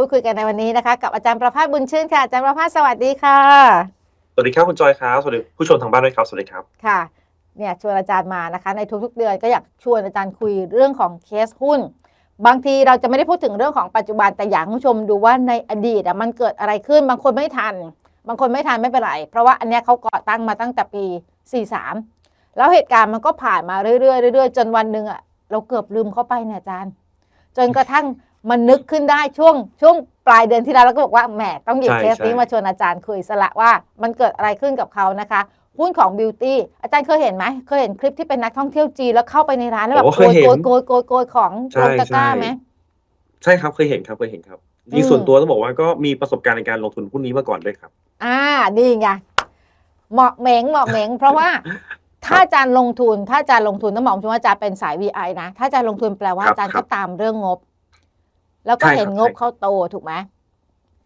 พูดคุยกันในวันนี้นะคะ กับอาจารย์ประภาสบุญชื่นค่ะอาจารย์ประภาสสวัสดีค่ะ สวัสดีครับคุณจอยครับสวัสดีผู้ชมทางบ้านด้วยครับสวัสดีครับค่ะ เนี่ยชวนอาจารย์มานะคะ ในทุกๆเดือนก็อยากชวนอาจารย์คุยเรื่องของเคสหุ้น บางทีเราจะไม่ได้พูดถึงเรื่องของปัจจุบันแต่อยากให้คุณผู้ชมดูว่าในอดีตอะมันเกิดอะไรขึ้น บางคนไม่ทัน บางคนไม่ทันไม่เป็นไร เพราะว่าอันเนี้ยเขาก่อตั้งมาตั้งแต่ปี 43 แล้วเหตุการณ์มันก็ผ่านมาเรื่อยๆเรื่อยๆจนวันหนึ่งอะเราเกือบลืมเข้าไปเนี่ยอาจารย์ จนกระทั่ง มันนึกขึ้นได้ช่วงช่วงปลายเดือนที่แล้วเราก็บอกว่าแหมต้องหยิบใช่เคสนี้ใช่มาชวนอาจารย์คุยสละว่ามันเกิดอะไรขึ้นกับเขานะคะหุ้นของบิวตี้อาจารย์เคยเห็นไหมเคยเห็นคลิปที่เป็นนักท่องเที่ยวจีนแล้วเข้าไปในร้านแล้วแบบโอ้โกเคยยเห็นโกยโกยโกยโกยของใช่ลงตะกร้าใช่ไหมใช่ครับเคยเห็นครับเคยเห็นครับอืยิ่งมส่วนตัวต้องบอกว่าก็มีประสบการณ์ในการลงทุนหุ้นนี้มาก่อนด้วยครับ อ่านี่ไงเหมาะเหม็งเหมาะเหม็งเพราะว่าถ้าอาจารย์ลงทุน ถ้าอาจารย์ลงทุนต้องบอกคุณผู้ชมว่าอาจารย์เป็นสาย VI นะ ถ้าอาจารย์ลงทุนแปลว่าครับอาจารย์ครัก็บตามเรื่องงบ แล้วก็ใช่ครับเห็นงบใช่เขาโตถูกไหม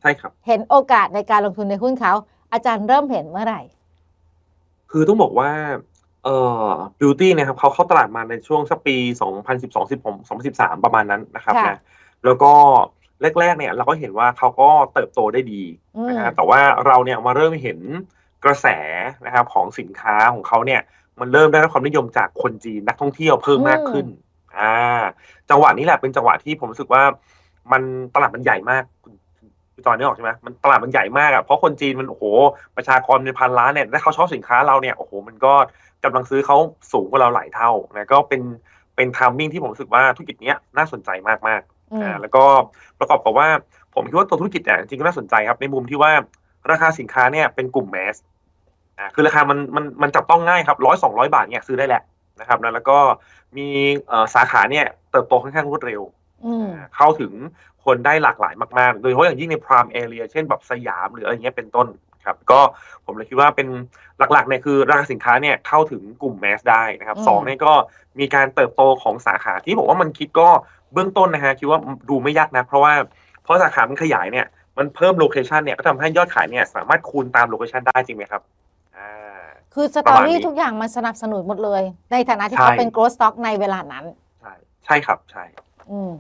ใช่ครับ เห็นโอกาสในการลงทุนในหุ้นเขา อาจารย์เริ่มเห็นเมื่อไหร่ คือต้องบอกว่าเอ่อบิวตี้นะครับเขาเข้าตลาดมาในช่วงสักปี 2012 10 2013 ประมาณนั้นนะครับค่ะนะแล้วก็แรกๆเนี่ยเราก็เห็นว่าเขาก็เติบโตได้ดีอืมนะฮะแต่ว่าเราเนี่ยมาเริ่มเห็นกระแสนะครับของสินค้าของเขาเนี่ย มันเริ่มได้รับความนิยมจากคนจีนนักท่องเที่ยวเพิ่มมากขึ้นอ่าจังหวะนี้แหละเป็นจังหวะที่ผมรู้สึกว่า มันตลาดมันใหญ่มากคุณคุณจอยนึกออกใช่ไหมมันตลาดมันใหญ่มากอะเพราะคนจีนมันโอ้โหประชากรเป็นพันล้านเนี่ยถ้าเขาชอบสินค้าเราเนี่ยโอ้โหมันก็กำลังซื้อเขาสูงกว่าเราหลายเท่านะก็เป็นเป็นทามมิ่งที่ผมรู้สึกว่าธุรกิจเนี้ยน่าสนใจมากมากๆอืมอ่าแล้วก็ประกอบกับว่าผมคิดว่าตัวธุรกิจเนี่ยจริงๆก็น่าสนใจครับ ในมุมที่ว่าราคาสินค้าเนี่ยเป็นกลุ่มแมสอ่าคือราคามันมันมันจับต้องง่ายครับร้อยสองร้อยบาทเนี่ยซื้อได้แหละนะครับนะแล้วก็มีเอ่อสาขาเนี่ยเติบโตค่อนข้างรวดเร็วอืมอ่า เข้าถึงคนได้หลากหลายมากๆ โดยเฉพาะอย่างยิ่งในพรามเอเรียเช่นแบบสยามหรืออะไรเงี้ยเป็นต้นครับก็ผมเลยคิดว่าเป็นหลักๆเนี่ยคือราคาสินค้าเนี่ยเข้าถึงกลุ่มแมสได้นะครับอืมสองเนี่ยก็มีการเติบโตของสาขาที่ผมว่ามันคิดก็เบื้องต้นนะฮะคิดว่าดูไม่ยากนะเพราะว่าเพราะสาขามันขยายเนี่ยมันเพิ่มโลเคชันเนี่ยก็ทำให้ยอดขายเนี่ยสามารถคูณตามโลเคชันได้จริงไหมครับอ่าคือสปตระอมาณรี่นี้ทุกอย่างมันสนับสนุนหมดเลย ในฐานะที่ใช่เขาเป็น growth stock ในเวลานั้น ใช่ใช่ครับใช่ อืม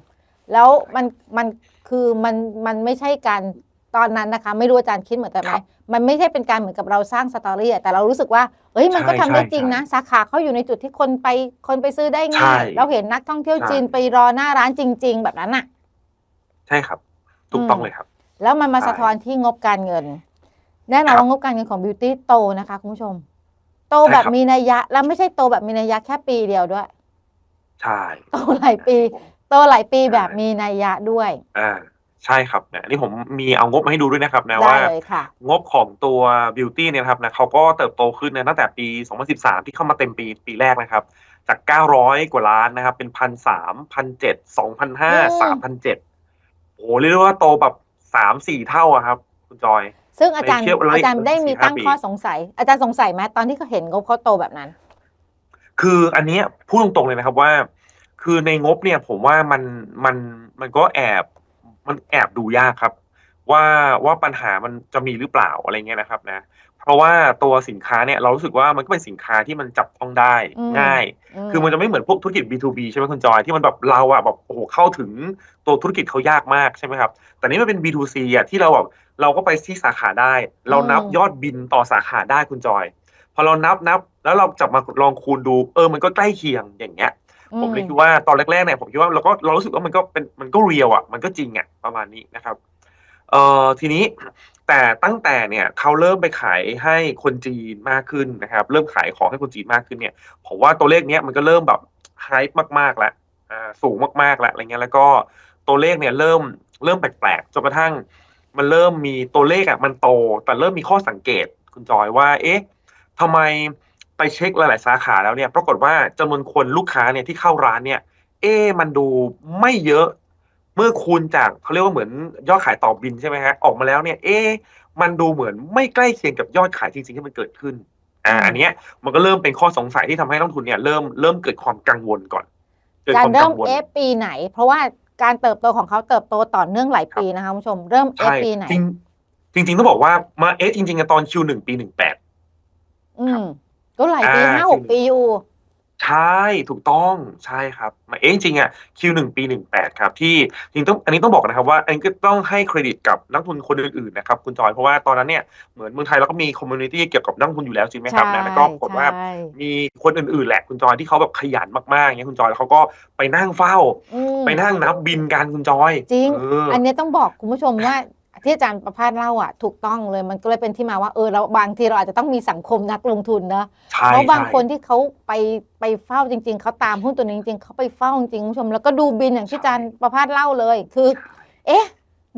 แล้วมันมันคือมันมันไม่ใช่การตอนนั้นนะคะ ไม่รู้อาจารย์คิดเหมือนกันไหมครับมันไม่ใช่เป็นการเหมือนกับเราสร้างสตอรี่อะแต่เรารู้สึกว่าเอ้ยมันก็ใช่ทำได้ใช่จริงนะใช่สาขาเขาอยู่ในจุดที่คนไปคนไปซื้อได้ใช่ง่ายเราเห็นนักท่องเที่ยวใช่ จีนไปรอหน้าร้านจริง ๆ แบบนั้นอะ ใช่ครับ ถูกต้องอืม เลยครับ แล้วมันมาใช่สะท้อนที่งบการเงิน แน่นอนครับว่างบการเงินของบิวตี้โตนะคะคุณผู้ชม โตใช่แบบครับ มีนัยยะ แล้วไม่ใช่โตแบบมีนัยยะแค่ปีเดียวด้วย ใช่โตหลายปีโตหลายปีใช่แบบมีนัยยะด้วย อ่าใช่ครับเนี่ยอันนี่ผมมีเอางบมาให้ดูด้วยนะครับนะได้ว่าเลยค่ะงบของตัว Beauty เนี่ยนะครับนะเขาก็เติบโตขึ้นนะตั้งแต่ปี 2013 ที่เข้ามาเต็มปีปีแรกนะครับ จาก 900 กว่าล้านนะครับ เป็นพันสามพันเจ็ดสองพันห้าสามพันเจ็ดโอ้โหเรียกได้ว่าโตแบบสามสี่เท่าอะครับ คุณจอย ซึ่งอาจารย์ในเทียบระยะอาจารย์ได้มีสี่ห้าตั้งปีข้อสงสัย อาจารย์สงสัยไหมตอนที่เขาเห็นงบเขาโตแบบนั้น คืออันเนี้ยพูดตรงๆเลยนะครับว่า คือในงบเนี่ยผมว่ามันมันมันก็แอบมันแอบดูยากครับ ว่าว่าปัญหามันจะมีหรือเปล่าอะไรเงี้ยนะครับนะ เพราะว่าตัวสินค้าเนี่ยเรารู้สึกว่ามันก็เป็นสินค้าที่มันจับต้องได้อืมง่าย คือมันจะไม่เหมือนพวกธุรกิจ B2B ใช่ไหมคุณจอยที่มันแบบเราอะแบบโอ้โหเข้าถึงตัวธุรกิจเขายากมากใช่ไหมครับ แต่นี่มันเป็น B2C อะที่เราแบบเราก็ไปที่สาขาได้ เรานับอืมยอดบินต่อสาขาได้คุณจอย พอเรานับนับแล้วเราจับมาลองคูณดู เออมันก็ใกล้เคียงอย่างเงี้ย ผมเลยคิดว่าตอนแรกๆเนี่ยผมคิดว่าเราก็เรารู้สึกว่ามันก็เป็นมันก็เรียวอะมันก็จริงอะประมาณนี้นะครับเอ่อทีนี้แต่ตั้งแต่เนี่ยเขาเริ่มไปขายให้คนจีนมากขึ้นนะครับ เริ่มขายของให้คนจีนมากขึ้นเนี่ยผมว่าตัวเลขเนี้ยมันก็เริ่มแบบไฮป์มากๆแล้วอ่าสูงมากๆแล้วอะไรเงี้ยแล้วก็ตัวเลขเนี่ยเริ่มเริ่มแปลกๆจนกระทั่ง มันเริ่มมีตัวเลขอะมันโต แต่เริ่มมีข้อสังเกตคุณจอยว่า เอ๊ะทำไม ไปเช็คหลาย ๆ สาขาแล้วเนี่ย ปรากฏว่าจำนวนคนลูกค้าเนี่ยที่เข้าร้านเนี่ย เอ๊ะมันดูไม่เยอะ เมื่อคูณจากเขาเรียกว่าเหมือนยอดขายต่อบินใช่ไหมฮะออกมาแล้วเนี่ย เอ๊ะมันดูเหมือนไม่ใกล้เคียงกับยอดขายจริง ๆ ที่มันเกิดขึ้น อ่าอืมอันเนี้ยมันก็เริ่มเป็นข้อสงสัยที่ทำให้นักลงทุนเนี่ยเริ่มเริ่มเกิดความกังวลก่อนเกิดการความเริ่กัมงวลเอฟปีไหน เพราะว่าการเติบโตของเขาเติบโตต่อเนื่องหลายปีนะคะคุณผู้ชมเริ่มเอฟใช่ปีไหนจริงจริงๆต้องบอกว่ามาเอ๊ะจริงๆอะตอน Q1 ปี18อืม ก็หลายปีอ่าห้าหกจริงปีอยู่ ใช่ถูกต้องใช่ครับมาเอ๊ะจริงๆอะ Q1 ปี 18 ครับ ที่จริงต้องอันนี้ต้องบอกนะครับว่า อันนี้ก็ต้องให้เครดิตกับนักลงทุนคนอื่นๆนะครับคุณจอยเพราะว่าตอนนั้นเนี่ยเหมือนเมืองไทยเราก็มีคอมมูนิตี้เกี่ยวกับนักลงทุนอยู่แล้วจริงไหมครับนะแล้วก็ปรากฏว่าใช่มีคนอื่นๆแหละคุณจอยที่เขาแบบขยันมากๆเงี้ยคุณจอยแล้วเขาก็ไปนั่งเฝ้า อืม ไปนั่งนับบินกันคุณจอยจริง เอออันเนี้ยต้องบอกคุณผู้ชมว่า ที่อาจารย์ประพาสเล่าอะถูกต้องเลยมันก็เลยเป็นที่มาว่าเออเราบางทีเราอาจจะต้องมีสังคมนักลงทุนเนอะใช่เพราะบางใช่คนที่เขาไปไปเฝ้าจริง ๆเขาตามหุ้นตัวนี้จริงๆเขาไปเฝ้าจริงๆคุณผู้ชมแล้วก็ดูบินอย่างที่อาจารย์ประพาสเล่าเลย คือ เอ๊ะ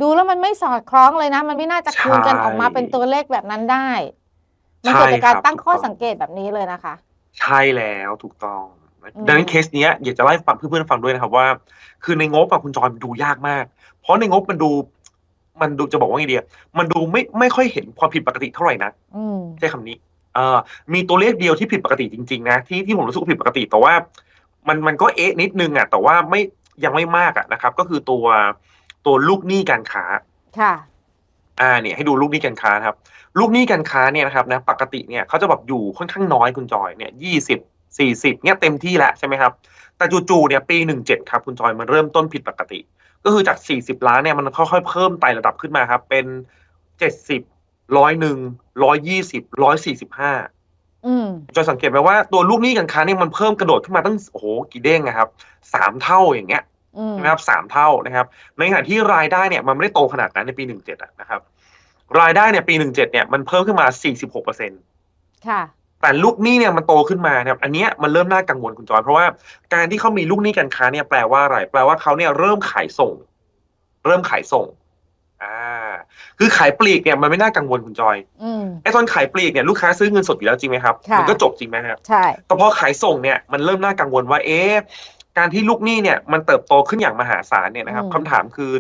ดูแล้วมันไม่สอดคล้องเลยนะ มันไม่น่าจะคูณกันออกมาเป็นตัวเลขแบบนั้นได้มันเกิดจากการตั้งข้อสังเกตแบบนี้เลยนะคะ ใช่แล้วถูกต้องอืมดังนั้นเคสเนี้ยอยากจะเล่าให้ฟังเพื่อนๆฟังด้วยนะครับว่า คือในงบอะคุณจอยมันดูยากมาก เพราะในงบมันดู มันดูจะบอกว่าไงดีอะมันดูไม่ไม่ค่อยเห็นความผิดปกติเท่าไหร่นะอืมใช้คำนี้เอ่อมีตัวเลขเดียวที่ผิดปกติจริงๆนะที่ที่ผมรู้สึกว่าผิดปกติแต่ว่า มันมันก็เอ๊ะนิดนึงอะแต่ว่าไม่ยังไม่มากอะนะครับ ก็คือตัวตัวลูกหนี้การค้า ค่ะ อ่าเนี่ยให้ดูลูกหนี้การค้านะครับ ลูกหนี้การค้าเนี่ยนะครับนะปกติเนี่ยเขาจะแบบอยู่ค่อนข้างน้อยคุณจอยเนี่ยยี่สิบสี่สิบเนี่ยเต็มที่แล้วใช่ไหมครับ แต่จู่ๆเนี่ยปีหนึ่งเจ็ดครับคุณจอยมันเริ่มต้นผิดปกติ ก็คือจากสี่สิบล้านเนี่ยมันค่อยๆเพิ่มไต่ระดับขึ้นมาครับ เป็นเจ็ดสิบร้อยหนึ่งร้อยยี่สิบร้อยสี่สิบห้าอืมจอยสังเกตไหมว่าตัวลูกหนี้การค้าเนี่ยมันเพิ่มกระโดดขึ้นมาตั้งโอ้โหกี่เด้งนะครับสามเท่าอย่างเงี้ยอืมนะครับสามเท่านะครับ ในขณะที่รายได้เนี่ยมันไม่ได้โตขนาดนั้นในปีหนึ่งเจ็ดนะครับ รายได้เนี่ยปีหนึ่งเจ็ดเนี่ยมันเพิ่มขึ้นมาสี่สิบหกเปอร์เซ็นต์ค่ะ แต่ลูกหนี้เนี่ยมันโตขึ้นมานะครับอันเนี้ยมันเริ่มน่ากังวลคุณจอยเพราะว่าการที่เขามีลูกหนี้การค้าเนี่ยแปลว่าอะไรแปลว่าเขาเนี่ยเริ่มขายส่ง เริ่มขายส่ง อ่า คือขายปลีกเนี่ยมันไม่น่ากังวลคุณจอยอืมไอ้ตอนขายปลีกเนี่ยลูกค้าซื้อเงินสดอยู่แล้วจริงไหมครับค่ะมัก็จบจริงไหมครับใช่แต่พอขายส่งเนี่ยมันเริ่มน่ากังวลว่า เอ๊ะการที่ลูกหนี้เนี่ยมันเติบโตขึ้นอย่างมหาศาลเนี่ยนะครับอืมคำถามคือ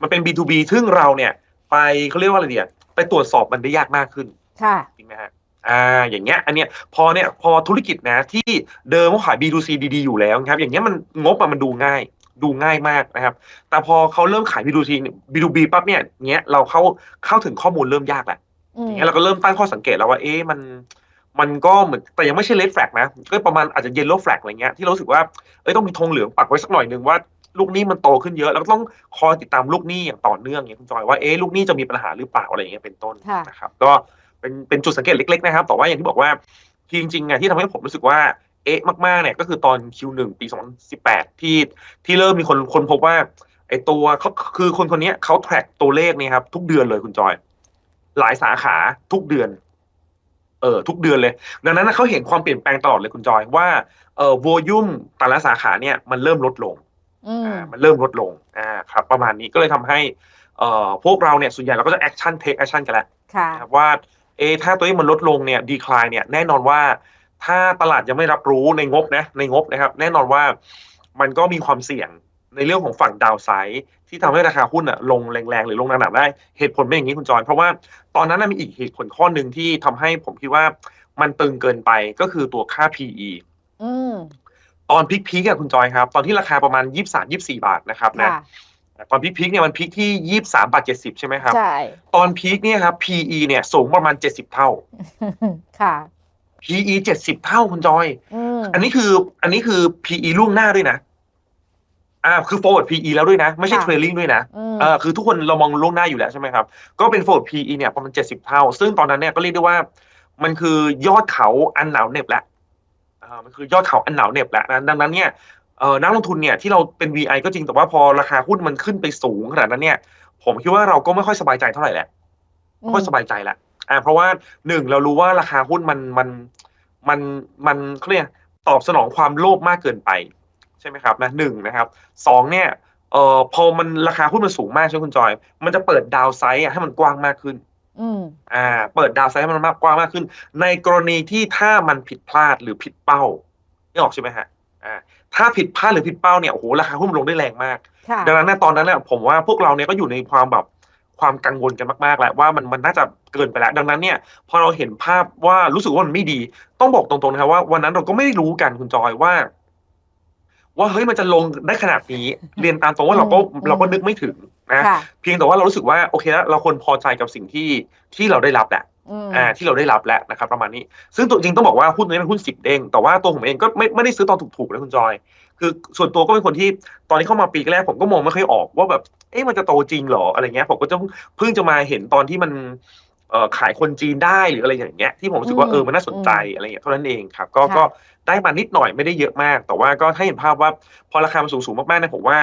มันเป็น B2B ซึ่งเราเนี่ย ไปเขาเรียกว่าอะไรเดียไปตรวจสอบมันได้ยากมากขึ้นค่ะจริงไหมฮะ อ่าอย่างเงี้ยอันเนี้ยพอเนี่ยพอธุรกิจนะที่เดิมเขาขาย B2C ดีๆอยู่แล้วนะครับ อย่างเงี้ยมันงบอะมันดูง่าย ดูง่ายมากนะครับ แต่พอเขาเริ่มขาย B2C เนี่ย B2B ปั๊บเนี่ยเงี้ยเราเข้าเข้าถึงข้อมูลเริ่มยากแหละอืมอย่างเงี้ยเราก็เริ่มตั้งข้อสังเกตแล้วว่าเอ๊ะมันมันก็เหมือนแต่ยังไม่ใช่เลดแฟลกนะ ก็ประมาณอาจจะเยลโล่แฟลกอะไรเงี้ยที่เรารู้สึกว่าเอ้ยต้องมีธงเหลืองปักไว้สักหน่อยหนึ่งว่าลูกหนี้มันโตขึ้นเยอะแล้วก็ต้องคอยติดตามลูกหนี้อย่างต่อเนื่องอย่างเงี้ยคุณจอยว่าเอ๊ะลูกหนี้จะมีปัญหาหรือเปล่าอะไรอย่างเงี้ยเป็นต้นค่ะนะครับ ก็ เป็นเป็นจุดสังเกตเล็กๆนะครับแต่ว่าอย่างที่บอกว่าที่จริงๆอะที่ทำให้ผมรู้สึกว่าเอ๊ะมากๆเนี่ยก็คือตอน Q1 ปี 2018 ที่ที่เริ่มมีคนคนพบว่าไอ้ตัวเขาคือคนคนเนี้ยเขาแทร็กตัวเลขเนี่ยครับ ทุกเดือนเลยคุณจอย หลายสาขาทุกเดือน เออทุกเดือนเลย ดังนั้นนะเขาเห็นความเปลี่ยนแปลงตลอดเลยคุณจอยว่าเอ่อโวยุมแต่ละสาขาเนี่ยมันเริ่มลดลงอืมอ่ามันเริ่มลดลงอ่าครับ ประมาณนี้ก็เลยทำให้ เอ่อพวกเราเนี่ยส่วนใหญ่เราก็จะแอคชั่นเทคแอคชั่นกันแล้วค่ะนะครับว่า เอะถ้าตัวนี้มันลดลงเนี่ยดีคลายเนี่ยแน่นอนว่าถ้าตลาดยังไม่รับรู้ในงบนะในงบนะครับ แน่นอนว่ามันก็มีความเสี่ยงในเรื่องของฝั่งดาวไซด์ที่ทำให้ราคาหุ้นอะลงแรงๆ หรือลงหนักๆได้เหตุผลเป็นอย่างนี้คุณจอย เพราะว่าตอนนั้นนะมีอีกเหตุผลข้อหนึ่งที่ทำให้ผมคิดว่ามันตึงเกินไปก็คือตัวค่า PE อืมตอนพีคๆอะคุณจอยครับ ตอนที่ราคาประมาณ 23 24 บาทนะครับนะค่ะ ตอนพีคๆเนี่ยมันพีคที่23บาท70ใช่ไหมครับ ใช่ ตอนพีคเนี่ยครับ PE เนี่ยสูงประมาณ70เท่า ค่ะ PE 70เท่าคุณจอยอืมอันนี้คือ อันนี้คือ PE ล่วงหน้าด้วยนะ อ่า คือ forward PE แล้วด้วยนะ ไม่ใช่ค่ะ trailing ด้วยนะอืมเออคือทุกคนเรามองล่วงหน้าอยู่แล้วใช่ไหมครับ ก็เป็น forward PE เนี่ยประมาณ70เท่า ซึ่งตอนนั้นเนี่ยก็เรียกได้ว่า มันคือยอดเขาอันหนาวเหน็บแล้วอ่ามันคือยอดเขาอันหนาวเหน็บแล้วนะดังนั้นเนี่ย เออนักลงทุนเนี่ยที่เราเป็น VI ก็จริงแต่ว่าพอราคาหุ้นมันขึ้นไปสูงขนาดนั้นเนี่ย ผมคิดว่าเราก็ไม่ค่อยสบายใจเท่าไหร่แหละไม่ค่อยสบายใจละอ่าเพราะว่าหนึ่งเรารู้ว่าราคาหุ้นมันมันมันมันเขาเรียกตอบสนองความโลภมากเกินไป ใช่ไหมครับนะหนึ่งนะครับสองเนี่ยเอ่อพอมันราคาหุ้นมันสูงมากใช่ไหมคุณจอย มันจะเปิดดาวไซด์อะให้มันกว้างมากขึ้นอืมอ่า เปิดดาวไซด์ให้มันมากกว้างมากขึ้น ในกรณีที่ถ้ามันผิดพลาดหรือผิดเป้านี่ออกใช่ไหมฮะอ่า ถ้าผิดพลาดหรือผิดเป้าเนี่ยโอ้โหราคาหุ้นมันลงได้แรงมากค่ะดังนั้นเนยตอนนั้นเนี่ยผมว่าพวกเราเนี่ยก็อยู่ในความแบบความกังวลกันมากๆแหละว่ามันมันน่าจะเกินไปแล้ว ดังนั้นเนี่ยพอเราเห็นภาพว่ารู้สึกว่ามันไม่ดี ต้องบอกตรงๆนะครับว่าวันนั้นเราก็ไม่ได้รู้กันคุณจอยว่า ว่าเฮ้ยมันจะลงได้ขนาดนี้ เรียนตามตรงว่าเราก็อืมเราก็นึกไม่ถึงนะค่ะเพียงแต่ว่าเรารู้สึกว่าโอเคแล้วเราควรพอใจกับสิ่งที่ที่เราได้รับแหละ อืมอ่าที่เราได้รับแล้วนะครับประมาณนี้ ซึ่งตัวจริงต้องบอกว่าหุ้นนี้เป็นหุ้นสิบเด้งแต่ว่าตัวผมเองก็ไม่ไม่ได้ซื้อตอนถูกๆนะคุณจอย คือส่วนตัวก็เป็นคนที่ตอนที่เข้ามาปีแรกผมก็มองไม่ค่อยออกว่าแบบเอ๊ะมันจะโตจริงเหรออะไรเงี้ยผมก็จะเพิ่งจะมาเห็นตอนที่มันเอ่อขายคนจีนได้หรืออะไรอย่างเงี้ยที่ผมรู้สึกว่าอืมเออมันน่าสนใจอะไรเงี้ยเท่านั้นเองครับก็ค่ะก็ได้มานิดหน่อยไม่ได้เยอะมาก แต่ว่าก็ให้เห็นภาพว่าพอราคามันสูงๆมากๆเนี่ยผมว่า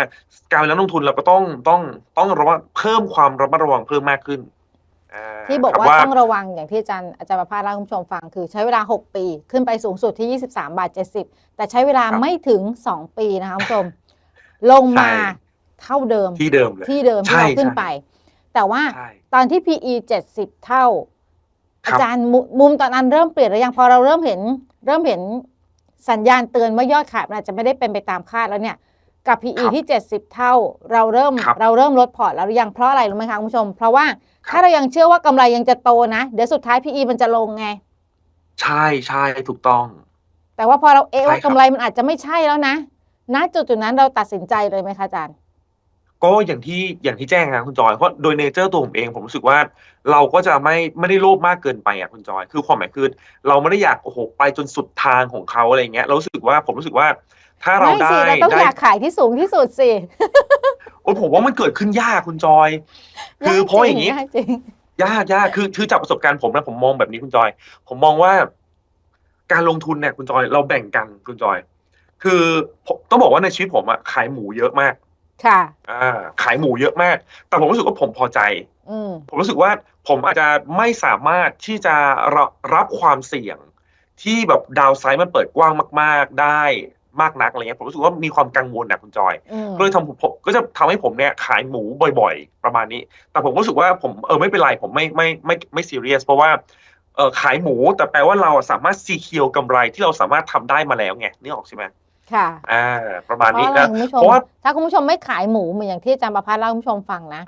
การเป็นนักลงทุนเราก็ต้องต้องต้องระวังเพิ่มความระมัดระวังเพิ่มมากขึ้นา ที่บอกครัว่าต้องระวังอย่างที่อาจารย์อาจารย์ประภาสเล่าให้คุณผู้ชมฟังคือใช้เวลา 6 ปี ขึ้นไปสูงสุดที่ 23 บาท 70 แต่ใช้เวลาครับไม่ถึง 2 ปีนะคะคุณผู้ชม ลงมาใช่เท่าเดิมที่เดิมเลยที่เดิมที่ใช่เราขึ้นใช่ไป แต่ว่าใช่ตอนที่ PE 70 เท่าครับอาจารย์มุมุมตอนนั้นเริ่มเปลี่ยนหรือยังพอเราเริ่มเห็นเริ่มเห็นสัญญาณเตือนว่ายอดขายมันอาจจะไม่ได้เป็นไปตามคาดแล้วเนี่ยกับ PE ครับที่ 70 เท่า เราเริ่มครับเราเริ่มลดพอร์ตแล้วหรือยังเพราะอะไรรู้ไหมคะคุณผู้ชม เพราะว่าครับ ถ้าเรายังเชื่อว่ากำไรยังจะโตนะ เดี๋ยวสุดท้าย PE มันจะลงไง ใช่ใช่ถูกต้อง แต่ว่าพอเราเอะใช่ว่าครับกำไรมันอาจจะไม่ใช่แล้วนะณจุดจุดๆนั้นเราตัดสินใจเลยไหมคะอาจารย์ก็อย่างที่อย่างที่แจ้งนะคุณจอยเพราะโดยเนเจอร์ตัวผมเองผมรู้สึกว่าเราก็จะไม่ไม่ได้โลภมากเกินไปอะคุณจอย คือความหมายคือเราไม่ได้อยากโอ้โหไปจนสุดทางของเขาอะไรเงี้ยเรารู้สึกว่าผมรู้สึกว่า ถ้าเราไม่ได้สิเราต้องได้อยากขายที่สูงที่สุดสิ โอ้ยผมว่ามันเกิดขึ้นยากคุณจอย คือยกเพราะอย่างนี้นี้จริงยากยากคือคือจากประสบการณ์ผมนะผมมองแบบนี้คุณจอย ผมมองว่า การลงทุนเนี่ยคุณจอยเราแบ่งกันคุณจอย คือผมต้องบอกว่าในชีวิตผมอะขายหมูเยอะมาก ค่ะอ่าขายหมูเยอะมาก แต่ผมรู้สึกว่าผมพอใจอืมผมรู้สึกว่าผมอาจจะไม่สามารถที่จะรับรับความเสี่ยงที่แบบดาวไซด์มันเปิดกว้างมาก ๆ ได้ มากนักอะไรเงี้ยผมรู้สึกว่ามีความกังวลนะคุณจอยอืมก็เลยทำผมผมก็จะทำให้ผมเนี่ยขายหมูบ่อย ๆ ประมาณนี้ แต่ผมก็รู้สึกว่าผมเออไม่เป็นไรผมไม่ไม่ไม่ไม่ซีเรียสเพราะว่าเออขายหมูแต่แปลว่าเราสามารถซีเคียวกำไรที่เราสามารถทำได้มาแล้วไงนี่ออกใช่ไหมค่ะอ่าประมาณเพนี้ราะอะไรนะคุณผู้ชเพมราะว่าถ้าคุณผู้ชมไม่ขายหมูเหมือนอย่างที่อาจารย์ประพัฒน์เล่าให้คุณผู้ชมฟังนะ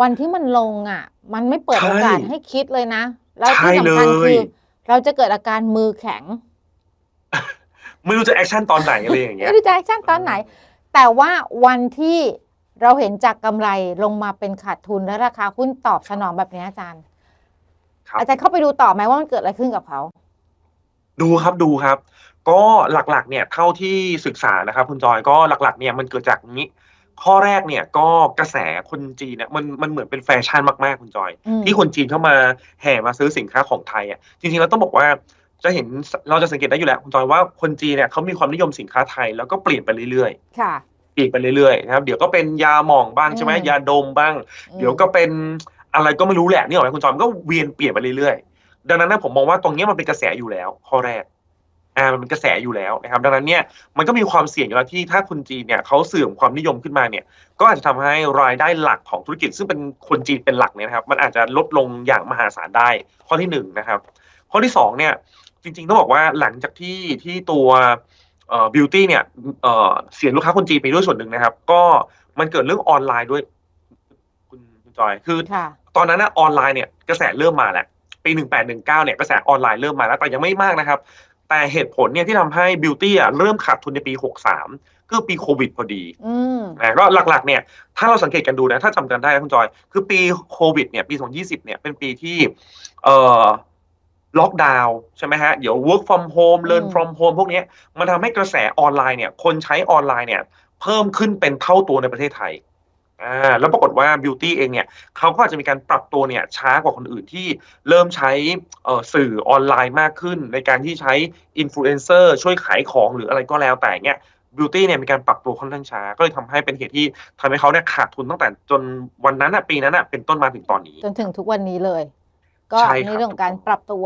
วันที่มันลงอะ มันไม่เปิดใช่โอกาสให้คิดเลยนะ แล้วใช่ที่สำคัญเลยคือเราจะเกิดอาการมือแข็ง ไม่รู้จะแอคชั่นตอนไหนอะไรอย่างเงี้ยไม่รู้จะแอคชั่นตอนไหน แต่ว่าวันที่เราเห็นจากกำไรลงมาเป็นขาดทุนและราคาหุ้นตอบสนองแบบนี้อาจารย์ครับอาจารย์เข้าไปดูต่อไหมว่ามันเกิดอะไรขึ้นกับเขาดูครับดูครับ ก็หลักๆ เนี่ยเท่าที่ศึกษานะครับ คุณจอยก็หลักๆ เนี่ยมันเกิดจากนี้ ข้อแรกเนี่ยก็กระแสคนจีนเนี่ยมันมันเหมือนเป็นแฟชั่นมากๆคุณจอยอืมที่คนจีนเข้ามาแห่มาซื้อสินค้าของไทยอะจริงๆเราต้องบอกว่า จะเห็นเราจะสังเกตได้อยู่แล้วคุณจอยว่าคนจีนเนี่ยเขามีความนิยมสินค้าไทยแล้วก็เปลี่ยนไปเรื่อยค่ะๆเปลี่ยนไปเรื่อยๆนะครับเดี๋ยวก็เป็นยาหม่องบ้างใช่ไหมอืมยาดมบ้าง เดี๋ยวก็เป็นอะไรก็ไม่รู้แหละนี่หรอกไหมคุณจอยมันก็เวียนเปลี่ยนไปเรื่อยๆ ดังนั้นนะผมมองว่าตรงเนี้ยมันเป็นกระแสอยู่แล้ว ข้อแรกอ่ามันเป็นกระแสอยู่แล้วนะครับ ดังนั้นเนี่ยมันก็มีความเสี่ยงอยู่แล้วที่ถ้าคนจีนเนี่ยเขาเสื่อมความนิยมขึ้นมาเนี่ย ก็อาจจะทำให้รายได้หลักของธุรกิจ ซึ่งเป็นคนจีนเป็นหลักเนี่ยนะครับ มันอาจจะลดลงอย่างมหาศาลได้ ข้อที่หนึ่งนะครับ ข้อที่สองเนี่ย จริงๆต้องบอกว่าหลังจากที่ที่ตัวเอ่อบิวตี้เนี่ยเอ่อเสียลูกค้าคนจีนไปด้วยส่วนหนึ่งนะครับ ก็มันเกิดเรื่องออนไลน์ด้วย คุณคุณจอยคือค่ะตอนนั้นนะออนไลน์เนี่ยกระแสเริ่มมาแล้วปี1819เนี่ยกระแสออนไลน์เริ่มมาแล้วแต่ยังไม่มากนะครับ แต่เหตุผลเนี่ยที่ทำให้บิวตี้อะเริ่มขาดทุนในปี63ก็ปีโควิดพอดีอืมนะก็หลักๆ เนี่ย ถ้าเราสังเกตกันดูนะ ถ้าจำกันได้นะคุณจอย คือปีโควิดเนี่ยปี2020เนี่ยเป็นปีที่ เอ่อ ล็อกดาวน์ใช่ไหมฮะ เดี๋ยว work from home learn อืม from home พวกเนี้ยมันทำให้กระแสออนไลน์เนี่ย คนใช้ออนไลน์เนี่ย เพิ่มขึ้นเป็นเท่าตัวในประเทศไทยอ่าแล้วปรากฏว่าบิวตี้เองเนี่ยเขาก็อาจจะมีการปรับตัวเนี่ยช้ากว่าคนอื่นที่เริ่มใช้เอ่อสื่อออนไลน์มากขึ้น ในการที่ใช้อินฟลูเอนเซอร์ช่วยขายของหรืออะไรก็แล้วแต่เนี่ยบิวตี้เนี่ยมีการปรับตัวค่อนข้างช้า ก็เลยทำให้เป็นเหตุที่ทำให้เขาเนี่ยขาดทุนตั้งแต่จนวันนั้นอะปีนั้นอะเป็นต้นมาถึงตอนนี้ จนถึงทุกวันนี้เลย ก็ใช่ครับ ในเรื่องของการปรับตัว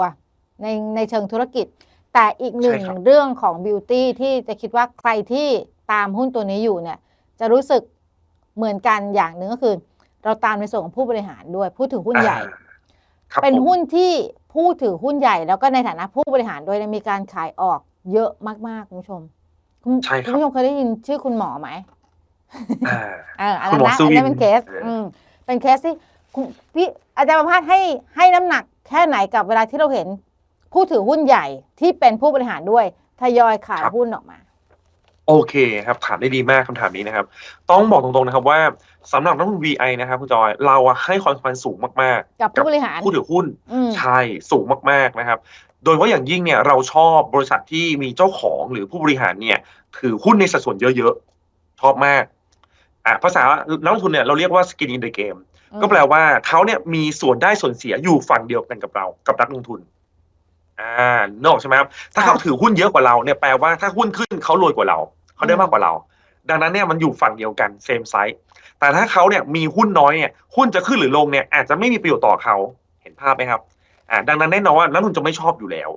ในในเชิงธุรกิจ แต่อีกหนึ่งใช่ครับ เรื่องของบิวตี้ที่จะคิดว่าใครที่ตามหุ้นตัวนี้อยู่เนี่ยจะรู้สึกเหมือนกันอย่างหนึ่งก็คือ เราตามในส่วนของผู้บริหารด้วยผู้ถือหุ้นใหญ่ อ่าครับเป็นผม หุ้นที่ผู้ถือหุ้นใหญ่ แล้วก็ในฐานะผู้บริหารด้วยเนี่ยมีการขายออกเยอะมากๆคุณผู้ชมคุณใช่ครับ คุณผู้ชมเคยได้ยินชื่อคุณหมอไหม อ่า เอออันคุนั้ณนหมอนะสุอันวินนั้นเป็นเคสเอออือืม เป็นเคสที่ คุณพี่อาจารย์ประภาสให้ให้น้ำหนักแค่ไหนกับเวลาที่เราเห็น ผู้ถือหุ้นใหญ่ที่เป็นผู้บริหารด้วยทยอยขายหุ้นออกมา โอเคครับถามได้ดีมากคำถามนี้นะครับ ต้องบอกตรงๆนะครับว่าสำหรับนักลงทุน VI นะครับคุณจอยเราอะให้ความสำคัญสูงมากกับผู้บริหารๆ ผู้ถือหุ้น อืม ใช่สูงมากๆนะครับ โดยเฉพาะอย่างยิ่งเนี่ยเราชอบบริษัทที่มีเจ้าของหรือผู้บริหารเนี่ยถือหุ้นในสัดส่วนเยอะๆ ชอบมากอะภาษานักลงทุนเนี่ยเราเรียกว่า skin in the game ก็แปลว่าเขาเนี่ยมีส่วนได้ส่วนเสียอยู่ฝั่งเดียวกันกับเรา กับนักลงทุน อ่านอกใช่ไหมครับถ้าเขาถือหุ้นเยอะกว่าเราเนี่ยแปลว่าถ้าหุ้นขึ้นเขารวยกว่าเราเขาได้มากกว่าเรา ดังนั้นเนี่ยมันอยู่ฝั่งเดียวกัน same size แต่ถ้าเขาเนี่ยมีหุ้นน้อยเนี่ยหุ้นจะขึ้นหรือลงเนี่ยอาจจะไม่มีประโยชน์ต่อเขาเห็นภาพไหมครับ อ่า ดังนั้นแน่นอนว่านักลงทุนจะไม่ชอบอยู่แล้ว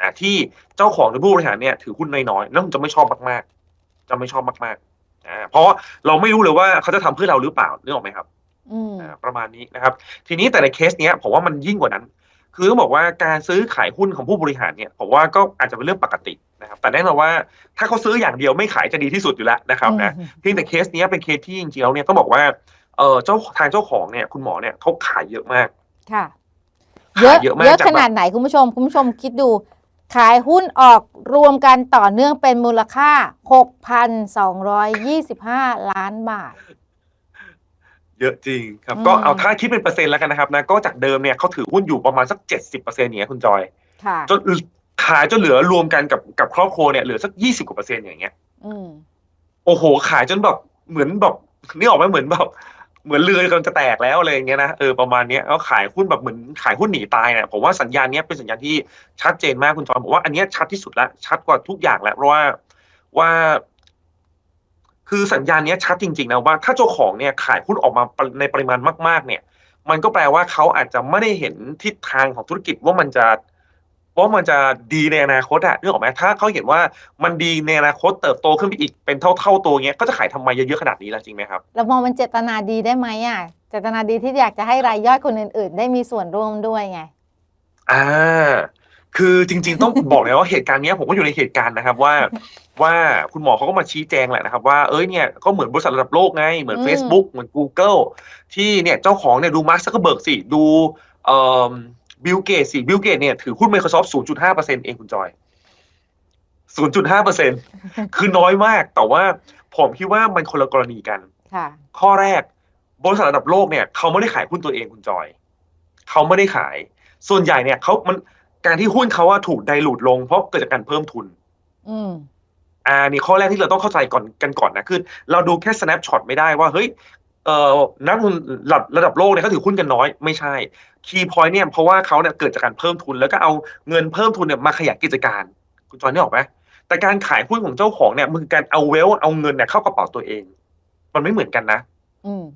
อ่า ที่เจ้าของหรือผู้บริหารเนี่ยถือหุ้นน้อยๆนักลงทุนจะไม่ชอบมากๆ จะไม่ชอบมากๆอ่าเพราะเราไม่รู้เลยว่าเขาจะทำเพื่อเราหรือเปล่านึกออกไหมครับอืมอ่า ประมาณนี้นะครับ ทีนี้แต่ในเคสเนี้ยผมว่ามันยิ่งกว่านั้น คือต้องบอกว่าการซื้อขายหุ้นของผู้บริหารเนี่ยผมว่าก็อาจจะเป็นเรื่องปกตินะครับแต่แน่นอนว่าถ้าเขาซื้ออย่างเดียวไม่ขายจะดีที่สุดอยู่แล้วนะครับนะอืมเพียงแต่เคสเนี้ยเป็นเคสที่จริงๆแล้วเนี่ยต้องบอกว่าเออเจ้าทางเจ้าของเนี่ยคุณหมอเนี่ยเขาขายเยอะมากค่ะขายเยอะเยอะมากเยอะจากขแบบนาดไหนคุณผู้ชม คุณผู้ชมคิดดู ขายหุ้นออกรวมกันต่อเนื่องเป็นมูลค่า 6,225 ล้านบาท เยอะจริงครับอืมก็เอาถ้าคิดเป็นเปอร์เซ็นต์แล้วกันนะครับนะก็จากเดิมเนี่ยเขาถือหุ้นอยู่ประมาณสักเจ็ดสิบเปอร์เซ็นต์อย่างเงี้ยคุณจอยค่ะจนขายจนเหลือรวมกันกับกับครอบครัวเนี่ยเหลือสักยี่สิบกว่าเปอร์เซ็นต์อย่างเงี้ยอืมโอ้โห ขายจนแบบเหมือนแบบนี่ออกไหมเหมือนแบบเหมือนเรือกำลังจะแตกแล้วอะไรอย่างเงี้ยนะเออประมาณเนี้ยแล้วขายหุ้นแบบเหมือนขายหุ้นหนีตายเนี่ยผมว่าสัญญาณเนี้ยเป็นสัญญาณที่ชัดเจนมากคุณจอยผมว่าอันเนี้ยชัดที่สุดละชัดกว่าทุกอย่างแล้วเพราะว่าว่า คือสัญญาณเนี้ยชัดจริงๆนะว่าถ้าเจ้าของเนี่ยขายหุ้นออกมาในปริมาณมากๆ เนี่ย มันก็แปลว่าเขาอาจจะไม่ได้เห็นทิศทางของธุรกิจว่ามันจะว่ามันจะดีในอนาคตอะนึกออกไหมถ้าเขาเห็นว่ามันดีในอนาคตเติบโตขึ้นไปอีกเป็นเท่าเท่าๆตัวเงี้ยก็จะขายทำไมเยอะๆขนาดนี้ล่ะจริงไหมครับเรามองมันเจตนาดีได้ไหมอะเจตนาดีที่อยากจะให้รายย่อยคนอื่น ๆ ได้มีส่วนร่วมด้วยไงอ่า คือจริง ๆ ต้องบอกเลยว่าเหตุการณ์เนี้ยผมก็อยู่ในเหตุการณ์นะครับว่าว่าคุณหมอเขาก็มาชี้แจงแหละนะครับ ว่าเอ้ยเนี่ยก็เหมือนบริษัทระดับโลกไง เหมือนอืม Facebook เหมือน Google ที่เนี่ยเจ้าของเนี่ยดูมาร์คซักเคอร์เบิร์กสิดูเอ่อบิลเกตสิบิลเกตเนี่ยถือหุ้น Microsoft 0.5%เองคุณจอย 0.5%คือน้อยมากแต่ว่าผมคิดว่ามันคนละกรณีกันค่ะข้อแรกบริษัทระดับโลกเนี่ยเขาไม่ได้ขายหุ้นตัวเองคุณจอย เขาไม่ได้ขาย ส่วนใหญ่เนี่ยเขามัน การที่หุ้นเขาว่าถูกไดรูดลงเพราะเกิดจากการเพิ่มทุน อืมอ่านี่ข้อแรกที่เราต้องเข้าใจก่อนกันก่อนนะคือเราดูแค่ snapshot ไม่ได้ว่าเฮ้ยเอ่อนักลงทุนระดับระดับโลกเนี่ยเขาถือหุ้นกันน้อยไม่ใช่ key point เนี่ยเพราะว่าเขาเนี่ยเกิดจากการเพิ่มทุน แล้วก็เอาเงินเพิ่มทุนเนี่ยมาขยายกิจการ คุณจอยนี่ออกไหมแต่การขายหุ้นของเจ้าของเนี่ยมันคือการเอาเวลเอาเงินเนี่ยเข้ากระเป๋าตัวเอง มันไม่เหมือนกันนะอืม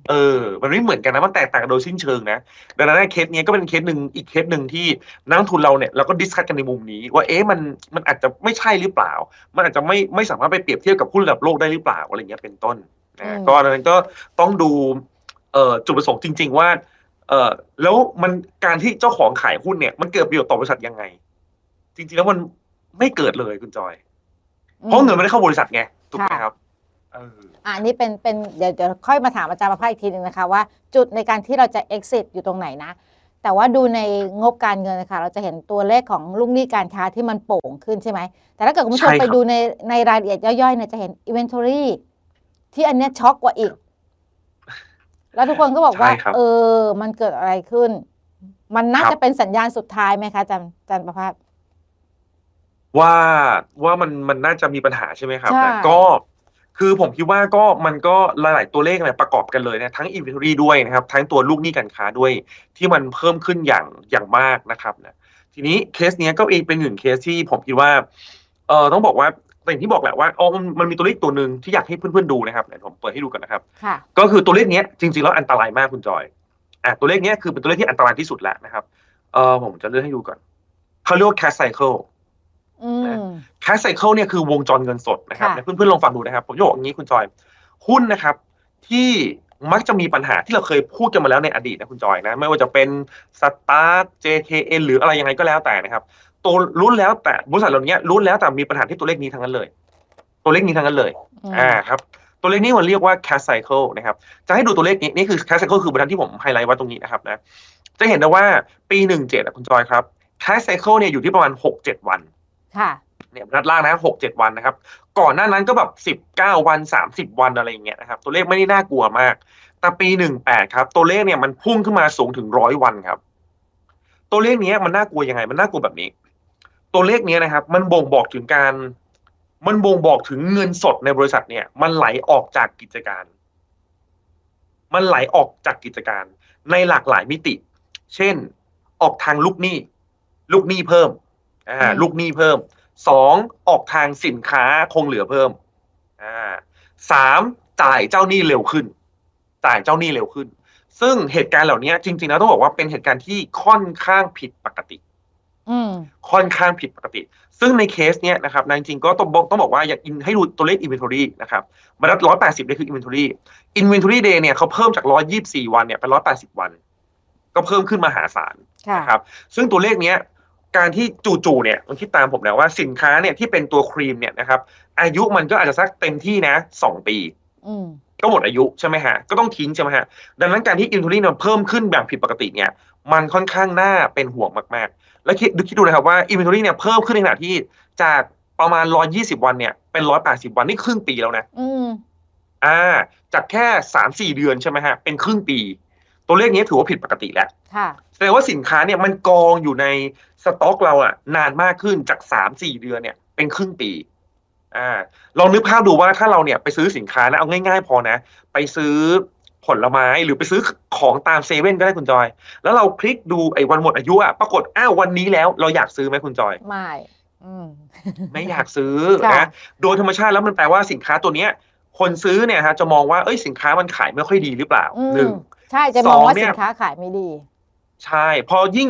เออ มันไม่เหมือนกันนะ มันแตกต่างกันโดยสิ้นเชิงนะ ดังนั้นเคสเนี้ยก็เป็นเคสหนึ่งอีกเคสหนึ่งที่นักลงทุนเราเนี่ยเราก็ดิสคัทกันในมุมนี้ ว่าเอ๊ะมันมันอาจจะไม่ใช่หรือเปล่า มันอาจจะไม่ไม่สามารถไปเปรียบเทียบกับหุ้นระดับโลกได้หรือเปล่าอะไรเงี้ยเป็นต้นอืนะมก็ดังนั้นก็ต้องดูเอ่อจุดประสงค์จริง ๆ ว่าเอ่อแล้วมันการที่เจ้าของขายหุ้นเนี่ยมันเกิดประโยชน์ต่อบริษัทยังไง จริง ๆ แล้วมันไม่เกิดเลยคุณจอย เพราะเงินไม่ได้เข้าบริษัทไงถูกไหมครับเอออ่านี่เป็นเป็นเดี๋ยวเดี๋ยวค่อยมาถามอาจารย์ประภาสอีกทีหนึ่งนะคะว่าจุดในการที่เราจะ exit อยู่ตรงไหนนะ แต่ว่าดูในงบการเงินนะคะเราจะเห็นตัวเลขของลูกหนี้การค้าที่มันโป่งขึ้นใช่ไหม แต่ถ้าเกิดคุณผู้ชมใช่ครับ ไปดูในในรายละเอียดย่อยๆเนี่ยจะเห็น inventory ที่อันเนี้ยช็อกกว่าอีก แล้วทุกคนก็บอกว่า ใช่ครับ เออ มันเกิดอะไรขึ้น มันน่าครับจะเป็นสัญญาณสุดท้ายไหมคะอาจารย์อาจารย์ประภาสว่าว่ามันมันน่าจะมีปัญหาใช่ไหมครับใช่ นะก็ คือผมคิดว่าก็มันก็หลาย ๆ ตัวเลขเนี่ยประกอบกันเลยนะทั้ง inventory ด้วยนะครับ ทั้งตัวลูกหนี้การค้าด้วย ที่มันเพิ่มขึ้นอย่างอย่างมากนะครับนะทีนี้เคสเนี้ยก็เองเป็นหนึ่งเคสที่ผมคิดว่าเออต้องบอกว่าอย่างที่บอกแหละว่าอ๋อมันมันมีตัวเลขตัวหนึ่งที่อยากให้เพื่อน ๆ ดูนะครับเดี๋ยวผมเปิดให้ดูกันนะครับค่ะก็คือตัวเลขเนี้ยจริง ๆ แล้วอันตรายมากคุณจอยอะตัวเลขเนี้ยคือเป็นตัวเลขที่อันตรายที่สุดแล้วนะครับเออผมจะเลื่อนให้ดูก่อนเขาเรียกว่า cash cycle อืม cash cycle เนี่ยคือวงจรเงินสดนะครับค่ะเพื่อนๆลองฟังดูนะครับ ผมจะบอกอย่างนี้คุณจอย หุ้นนะครับ ที่มักจะมีปัญหาที่เราเคยพูดกันมาแล้วในอดีตนะคุณจอยนะ ไม่ว่าจะเป็นสตาร์ JKN หรืออะไรยังไงก็แล้วแต่นะครับ ตัวรุ่นแล้วแต่บริษัทเหล่านี้รุ่นแล้วแต่มีปัญหาที่ตัวเลขนี้ทั้งนั้นเลย ตัวเลขนี้ทั้งนั้นเลยอืมอ่าครับ ตัวเลขนี้มันเรียกว่า cash cycle นะครับ จะให้ดูตัวเลขนี้นี่คือ cash cycle คือบรรทัดที่ผมไฮไลท์ไว้ตรงนี้นะครับนะ จะเห็นได้ว่าปีหนึ่งเจ็ดคุณจอยครับ cash cycle เนี่ยอยู่ที่ประมาณหกเจ็ดวัน ค่ะเนี่ยนัดล่างนะหกเจ็ดวันนะครับ ก่อนหน้านั้นก็แบบสิบเก้าวันสามสิบวันอะไรอย่างเงี้ยนะครับ ตัวเลขไม่ได้น่ากลัวมาก แต่ปีหนึ่งแปดครับ ตัวเลขเนี่ยมันพุ่งขึ้นมาสูงถึงร้อยวันครับ ตัวเลขเนี้ยมันน่ากลัวยังไง มันน่ากลัวแบบนี้ ตัวเลขเนี้ยนะครับ มันบ่งบอกถึงการ มันบ่งบอกถึงเงินสดในบริษัทเนี่ย มันไหลออกจากกิจการ มันไหลออกจากกิจการ ในหลากหลายมิติ เช่น ออกทางลูกหนี้ ลูกหนี้เพิ่ม อ่าอืมลูกหนี้เพิ่มสองออกทางสินค้าคงเหลือเพิ่มอ่าสามจ่ายเจ้าหนี้เร็วขึ้น จ่ายเจ้าหนี้เร็วขึ้น ซึ่งเหตุการณ์เหล่านี้จริงๆแล้วต้องบอกว่าเป็นเหตุการณ์ที่ค่อนข้างผิดปกติอืมค่อนข้างผิดปกติ ซึ่งในเคสเนี้ยนะครับนะจริงๆก็ต้องบอกต้องบอกว่าอยากอินให้ดูตัวเลข inventory นะครับมาดัร้อยแปดสิบนี่คือ inventory inventory day เนี่ยเขาเพิ่มจากร้อยยี่บสี่วันเนี่ยเป็นร้อยแปดสิบวัน ก็เพิ่มขึ้นมหาศาลค่ะนะครับ ซึ่งตัวเลขเนี้ย การที่จู่ๆเนี่ยลองคิดตามผมนะว่าสินค้าเนี่ยที่เป็นตัวครีมเนี่ยนะครับ อายุมันก็อาจจะสักเต็มที่นะสองปีอืมก็หมดอายุใช่ไหมฮะ ก็ต้องทิ้งใช่ไหมฮะ ดังนั้นการที่อินทูรีมันเพิ่มขึ้นแบบผิดปกติเนี่ย มันค่อนข้างน่าเป็นห่วงมากๆ แล้วคิดดูคิดดูนะครับว่าอินทูรีเนี่ยเพิ่มขึ้นในขณะที่จากประมาณ120วันเนี่ยเป็น180วันนี่ครึ่งปีแล้วนะอืมอ่า จากแค่3-4เดือนใช่ไหมฮะเป็นครึ่งปี ตัวเลขนี้ถือว่าผิดปกติแล้วค่ะแสดงว่าสินค้าเนี่ยมันกองอยู่ในสต็อกเราอะนานมากขึ้นจากสามสี่เดือนเนี่ย เป็นครึ่งปีอ่าลองนึกภาพดูว่าถ้าเราเนี่ยไปซื้อสินค้านะเอาง่าย ๆ พอนะ ไปซื้อผลไม้หรือไปซื้อของตามเซเว่นก็ได้คุณจอย แล้วเราคลิกดูไอ้วันหมดอายุอะปรากฏอ้าววันนี้แล้วเราอยากซื้อไหมคุณจอยไม่อืมไม่อยากซื้อค่ะนะโดยธรรมชาติแล้วมันแปลว่าสินค้าตัวเนี้ย คนซื้อเนี่ยฮะจะมองว่าเอ้ยสินค้ามันขายไม่ค่อยดีหรือเปล่าอืหนึ่งม ใช่จะมองว่าสองเนี่สิยนค้าขายไม่ดี ใช่ พอยิ่ง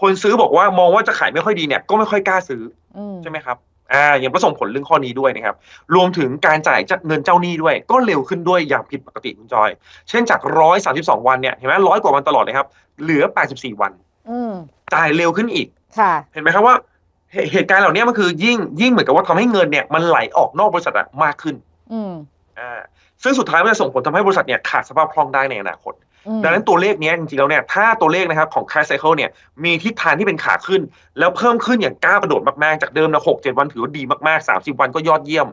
คนซื้อบอกว่ามองว่าจะขายไม่ค่อยดีเนี่ย ก็ไม่ค่อยกล้าซื้ออืมใช่ไหมครับอ่ายังประสงผลเรื่องข้อนี้ด้วยนะครับ รวมถึงการจ่ายเงินเจ้าหนี้ด้วย ก็เร็วขึ้นด้วยอย่างผิดปกติคุณจอย เช่นจากร้อยสาสิบสองวันเนี่ยเห็นไหมร้อยกว่าวันตลอดเลยครับ เหลือแปดสิบสี่วันอืมจ่ายเร็วขึ้นอีกค่ะ เห็นไหมครับว่าเหเหตุการณ์เหล่านี้มันคือยิ่งยิ่งเหมือนกับว่าทำให้เงินเนี่ย มันไหลออกนอกบริษัทอะมากขึ้น อืม อ่าซึ่งสุดท้ายมันจะส่งผลทำให้บริษัทเนี่ยขาดสภาพคล่องได้ในอนาคตอืมดังนั้นตัวเลขเนี้ยจริงๆแล้วเนี่ยถ้าตัวเลขนะครับของ cash cycle เนี่ยมีทิศทางที่เป็นขาขึ้น แล้วเพิ่มขึ้นอย่างก้าวกระโดดมากๆ จากเดิมนะหกเจ็ดวันถือว่าดีมากๆสามสิบวันก็ยอดเยี่ยม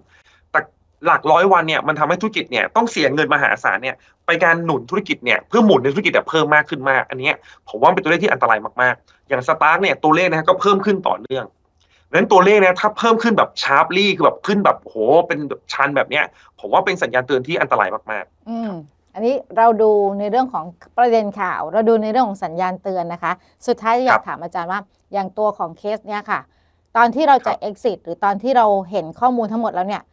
แต่หลักร้อยวันเนี่ยมันทำให้ธุรกิจเนี่ยต้องเสียเงินมหาศาลเนี่ยไปการหนุนธุรกิจเนี่ยเพื่อหมุนในธุรกิจแบบเพิ่มมากขึ้นมาก อันเนี้ยผมว่าเป็นตัวเลขที่อันตรายมากๆ อย่างสตาร์กเนี่ยตัวเลขนะฮะก็เพิ่มขึ้นต่อเนื่องดัง นั้นตัวเลขเนี่ยถ้าเพิ่มขึ้นแบบชาร์ปลี่คือแบบขึ้นแบบโหเป็นแบบชันแบบเนี้ย ผมว่าเป็นสัญญาณเตือนที่อันตรายมากๆ อืมอันนี้เราดูในเรื่องของประเด็นข่าว เราดูในเรื่องของสัญญาณเตือนนะคะ สุดท้ายอยากถามอาจารย์ว่า อย่างตัวของเคสเนี้ยค่ะ ตอนที่เราจะครับ exit หรือตอนที่เราเห็นข้อมูลทั้งหมดแล้วเนี่ย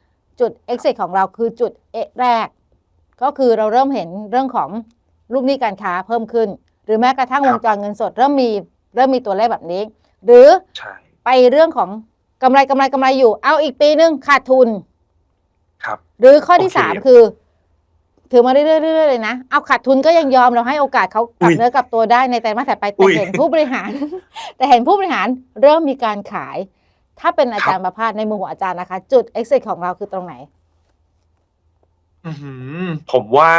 จุด exit ของเราคือจุดเอะแรก ก็คือเราเริ่มเห็นเรื่องของลูกหนี้การค้าเพิ่มขึ้น หรือแม้กระทั่งควรับงจรเงินสดเริ่มมีเริ่มมีตัวเลขแบบนี้ หรือใช่ ไปเรื่องของกำไรกำไรกำไรอยู่ เอาอีกปีนึงขาดทุน ครับ หรือข้อที่โอเคสามคือ ถือมาเรื่อยๆเรื่อยๆเลยนะ เอาขาดทุนก็ยังยอมเราให้โอกาสเขากลัอุ๊บยเนื้อกลับตัวได้ในไตรมาสถัดไปอุ๊แต่ยเห็นผู้บริหาร แต่เห็นผู้บริหารเริ่มมีการขาย ถ้าเป็นอาจารย์ประพาสในมุมของอาจารย์นะคะ จุด exit ของเราคือตรงไหนอื้อหือผมว่า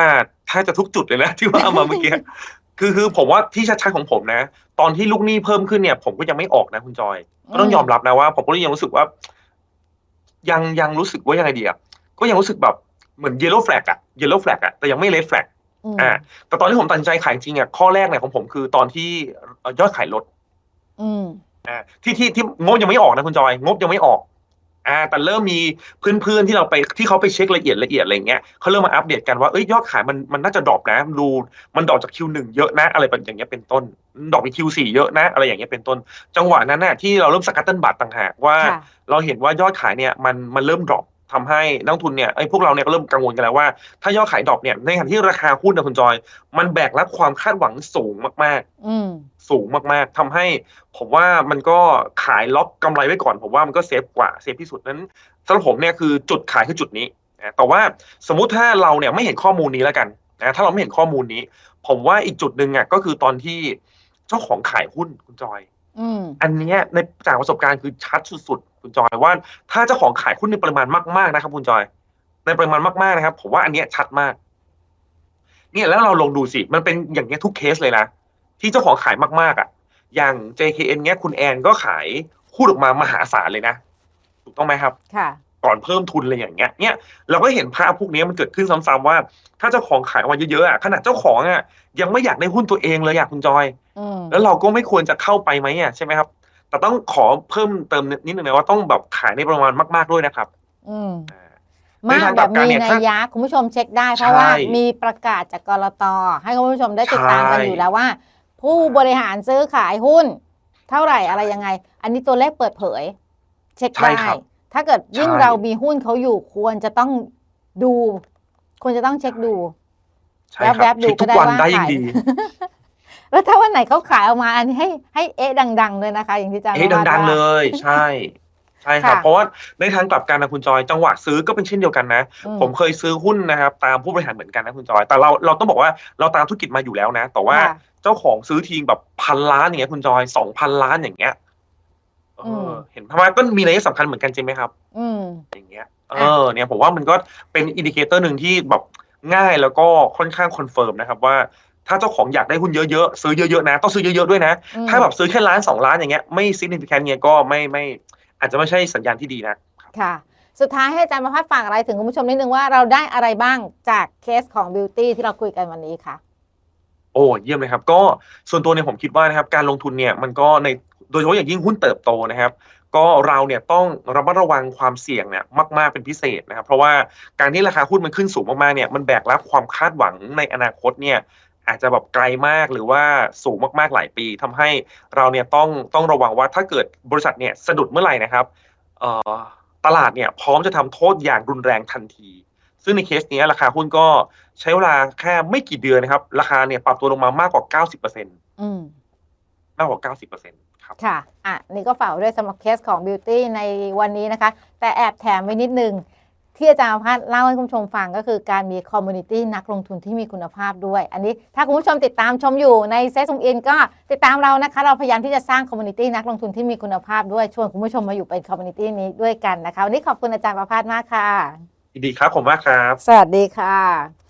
ถ้าจะทุกจุดเลยนะที่ว่าเอามาเมื่อกี้ คือคือผมว่าที่ชัดๆของผมนะ ตอนที่ลูกหนี้เพิ่มขึ้นเนี่ย ผมก็ยังไม่ออกนะคุณจอย ก็ต้องอืมยอมรับนะว่า ผมก็ยังรู้สึกว่า ยังยังรู้สึกว่ายังไงดีอะก็ยังรู้สึกแบบเหมือน yellow flag อะ yellow flag อะแต่ยังไม่ red flag อืมอ่าแต่ตอนที่ผมตัดสินใจขายจริงอะข้อแรกเนี่ยของผมคือตอนที่เอ่อยอดขายลดอืมอ่าที่ที่ที่งบยังไม่ออกนะคุณจอย งบยังไม่ออก อ่าแต่เริ่มมีเพื่อนๆที่เราไปที่เขาไปเช็คละเอียดละเอียดอะไรเงี้ยเขาเริ่มมาอัปเดตกันว่าเอ้ยยอดขายมันมันน่าจะดรอปนะดูมันดรอปจาก Q1 เยอะนะอะไรแบบอย่างเงี้ยเป็นต้นดรอปไป Q4 เยอะนะอะไรอย่างเงี้ยเป็นต้น จังหวะนั้นน่ะที่เราเริ่มสกัดเต้นบัตรต่างหากว่าค่ะเราเห็นว่ายอดขายเนี่ยมันมันเริ่มดรอป ทำให้นักลงทุนเนี่ยไอ้พวกเราเนี่ยก็เริ่มกังวลกันแล้วว่า ถ้ายอดขายดรอปเนี่ยในขณะที่ราคาหุ้นนะคุณจอย มันแบกรับความคาดหวังสูงมากๆอืมสูงมากๆทำให้ ผมว่ามันก็ขายล็อกกำไรไว้ก่อน ผมว่ามันก็เซฟกว่าเซฟที่สุดนั้นสำหรับผมเนี่ยคือจุดขายคือจุดนี้นะแต่ว่าสมมุติถ้าเราเนี่ยไม่เห็นข้อมูลนี้แล้วกันนะถ้าเราไม่เห็นข้อมูลนี้ ผมว่าอีกจุดหนึ่งอะก็คือตอนที่เจ้าของขายหุ้นคุณจอยอืมอันเนี้ยในจากประสบการณ์คือชัดสุดๆ คุณจอยว่าถ้าเจ้าของขายหุ้นในปริมาณมากๆนะครับ คุณจอย ในปริมาณมากๆนะครับ ผมว่าอันเนี้ยชัดมาก เนี่ยแล้วเราลองดูสิ มันเป็นอย่างเงี้ยทุกเคสเลยนะที่เจ้าของขายมากๆอะ อย่าง JKN เนี้ยคุณแอนก็ขายหุ้นออกมามหาศาลเลยนะต้องไหมครับ ค่ะ ก่อนเพิ่มทุนอะไรอย่างเงี้ย เนี่ยเราก็เห็นภาพพวกนี้มันเกิดขึ้นซ้ำๆว่า ถ้าเจ้าของขายออกมาเยอะๆอะขนาดเจ้าของอะยังไม่อยากได้หุ้นตัวเองเลยอยากคุณจอยอืมแล้วเราก็ไม่ควรจะเข้าไปไหมอะใช่ไหมครับ แต่ต้องขอเพิ่มเติมนิดนึงนะว่าต้องแบบขายในประมาณมากๆด้วยนะครับ อืมอ่ามากในทางแบกลับบกันมีเนี่ยนัถ้ายยะคุณผู้ชมเช็คได้เพราะว่าใช่มีประกาศจากกรตให้คุณผู้ชมได้ติดตามกันใช่อยู่แล้วว่า ผู้บริหารซื้อขายหุ้น เท่าไหร่อะไรยังไง อันนี้ตัวเลขเปิดเผย เช็คใช่ได้ครับถ้าเกิดยิ่งใช่เรามีหุ้นเขาอยู่ควรจะต้องดู ควรจะต้องเช็คดูใช่ครับแวบๆดูเช็คทุก็กได้วันว่าได้ยิ่งขายดี แล้วถ้าวันไหนเขาขายออกมาอันนี้ให้ให้เอ๊ะดังๆเลยนะคะ อย่างที่อาจารย์เอ๊ะว่าดังๆว่าเลย ใช่ใช่ครับค่ะเพราะว่าในทางกลับกันนะคุณจอยจังหวะซื้อก็เป็นเช่นเดียวกันนะอืผมเคยซื้อหุ้นนะครับ ตามผู้บริหารเหมือนกันนะคุณจอย แต่เราเราต้องบอกว่าเราตามธุรกิจมาอยู่แล้วนะ แต่ว่าค่ะเจ้าของซื้อทีแบบพันล้านอย่างเงี้ยคุณจอยสองพันล้านอย่างเงี้ยเอออมเห็นภาพว่าก็มีนัยสำคัญเหมือนกันจริงไหมครับ อืมอย่างเงี้ยเออเนี่ยผมว่ามันก็เป็นอินดิเคเตอร์หนึ่งที่แบบง่ายแล้วก็ค่อนข้างคอนเฟิร์มนะครับว่า ถ้าเจ้าของอยากได้หุ้นเยอะๆ ซื้อเยอะๆนะ ต้องซื้อเยอะๆด้วยนะอืมถ้าแบบซื้อแค่ล้านสองล้านอย่างเงี้ยไม่ซิ g นิฟิแคนเนี่ยก็ไม่ไม่อาจจะไม่ใช่สัญญาณที่ดีนะค่ะ สุดท้ายให้อาจารย์ประพัฒน์ฝากอะไรถึงคุณผู้ชมนิดนึงว่าเราได้อะไรบ้างจากเคสของ Beauty ที่เราคุยกันวันนี้ค่ะโอ้เยี่ยมเลยครับ ก็ส่วนตัวเนี่ยผมคิดว่านะครับการลงทุนเนี่ยมันก็ในโดยเฉพาะอย่างยิ่งหุ้นเติบโตนะครับ ก็เราเนี่ยต้องระมัดระวังความเสี่ยงเนี่ยมาก ๆ เป็นพิเศษนะครับ เพราะว่าการที่ราคาหุ้นมันขึ้นสูงมากๆเนี่ยมันแบกรับความคาดหวังในอนาคตเนี่ย อาจจะแบบไกลมากหรือว่าสูงมากๆหลายปีทำให้เราเนี่ยต้องต้องระวังว่าถ้าเกิดบริษัทเนี่ยสะดุดเมื่อไหร่นะครับเอ่อตลาดเนี่ยพร้อมจะทำโทษอย่างรุนแรงทันที ซึ่งในเคสเนี้ยราคาหุ้นก็ใช้เวลาแค่ไม่กี่เดือนนะครับ ราคาเนี่ยปรับตัวลงมามากกว่า 90%อืมมากกว่า 90%ครับค่ะ อะ นี่ก็ฝากไว้ด้วยสำหรับเคสของ Beauty ในวันนี้นะคะ แต่แอบแถมไว้นิดนึง ที่อาจารย์ประพัฒน์เล่าให้คุณผู้ชมฟังก็คือการมีคอมมูนิตี้นักลงทุนที่มีคุณภาพด้วย อันนี้ถ้าคุณผู้ชมติดตามชมอยู่ในเซส o งอินก็ติดตามเรานะคะ เราพยายามที่จะสร้างคอมมูนิตี้นักลงทุนที่มีคุณภาพด้วยชวนคุณผู้ชมมาอยู่เป็นคอมมูนิตี้นี้ด้วยกันนะคะวันนี้ขอบคุณอาจารย์ประพัฒน์มากค่ะยินดีครับผมมากครับ สวัสดีค่ะ